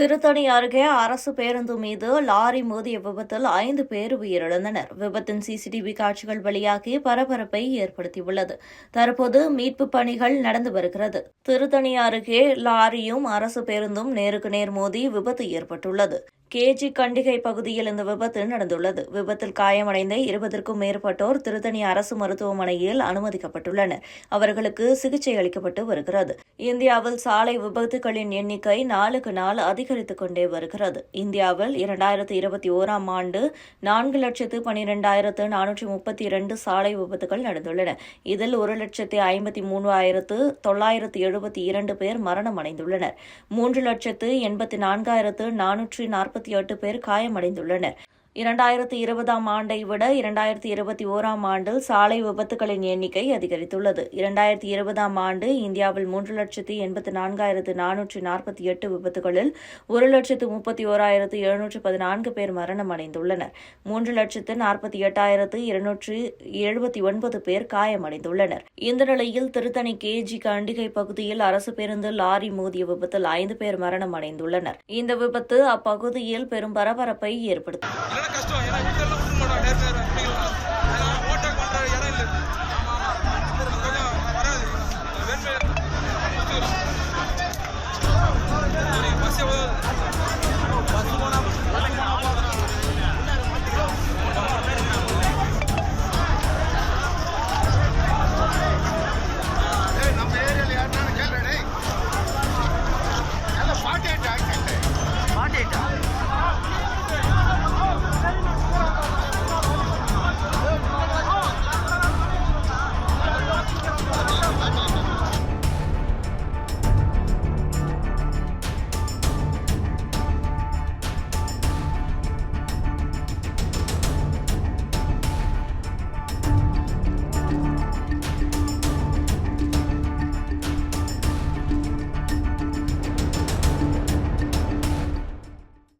திருத்தணி அருகே அரசு பேருந்து மீது லாரி மோதிய விபத்தில் ஐந்து பேர் உயிரிழந்தனர். விபத்தின் சிசிடிவி காட்சிகள் வெளியாகி பரபரப்பை ஏற்படுத்தியுள்ளது. தற்போது மீட்பு பணிகள் நடந்து வருகிறது. திருத்தணி அருகே லாரியும் அரசு பேருந்தும் நேருக்கு நேர் மோதி விபத்து ஏற்பட்டுள்ளது. கேஜி கண்டிகை பகுதியில் இந்த விபத்து நடந்துள்ளது. விபத்தில் காயமடைந்த இருபதற்கும் மேற்பட்டோர் திருத்தணி அரசு மருத்துவமனையில் அனுமதிக்கப்பட்டுள்ளனர். அவர்களுக்கு சிகிச்சை அளிக்கப்பட்டு வருகிறது. இந்தியாவில் சாலை விபத்துகளின் எண்ணிக்கை நாளுக்கு நாள் அதிகரித்துக் கொண்டே வருகிறது. இந்தியாவில் இரண்டாயிரத்து இருபத்தி ஓராம் ஆண்டு நான்கு லட்சத்து பனிரெண்டாயிரத்து நானூற்றி முப்பத்தி இரண்டு சாலை விபத்துகள் நடந்துள்ளன. இதில் ஒரு லட்சத்து ஐம்பத்தி மூன்றாயிரத்து தொள்ளாயிரத்து எழுபத்தி இரண்டு பேர் மரணம் அடைந்துள்ளனர் மூன்று லட்சத்து எண்பத்தி நான்காயிரத்து நானூற்றி நாற்பத்தி எட்டு பேர் காயமடைந்துள்ளனர். இரண்டாயிரத்து இருபதாம் ஆண்டை விட இரண்டாயிரத்து இருபத்தி ஓராம் ஆண்டில் சாலை விபத்துகளின் எண்ணிக்கை அதிகரித்துள்ளது. இரண்டாயிரத்து இருபதாம் ஆண்டு இந்தியாவில் மூன்று லட்சத்து எண்பத்தி நான்காயிரத்து நானூற்றி நாற்பத்தி எட்டு விபத்துகளில் ஒரு லட்சத்து முப்பத்தி ஓராயிரத்து எழுநூற்று பதினான்கு பேர் மரணம் அடைந்துள்ளனர் மூன்று லட்சத்து நாற்பத்தி எட்டாயிரத்து இருநூற்று எழுபத்தி ஒன்பது பேர் காயமடைந்துள்ளனர். இந்த நிலையில் திருத்தணி கேஜி கண்டிகை பகுதியில் அரசு பேருந்து லாரி மோதிய விபத்தில் ஐந்து பேர் மரணம் அடைந்துள்ளனர் இந்த விபத்து அப்பகுதியில் பெரும் பரபரப்பை ஏற்படுத்தியது కష్టం.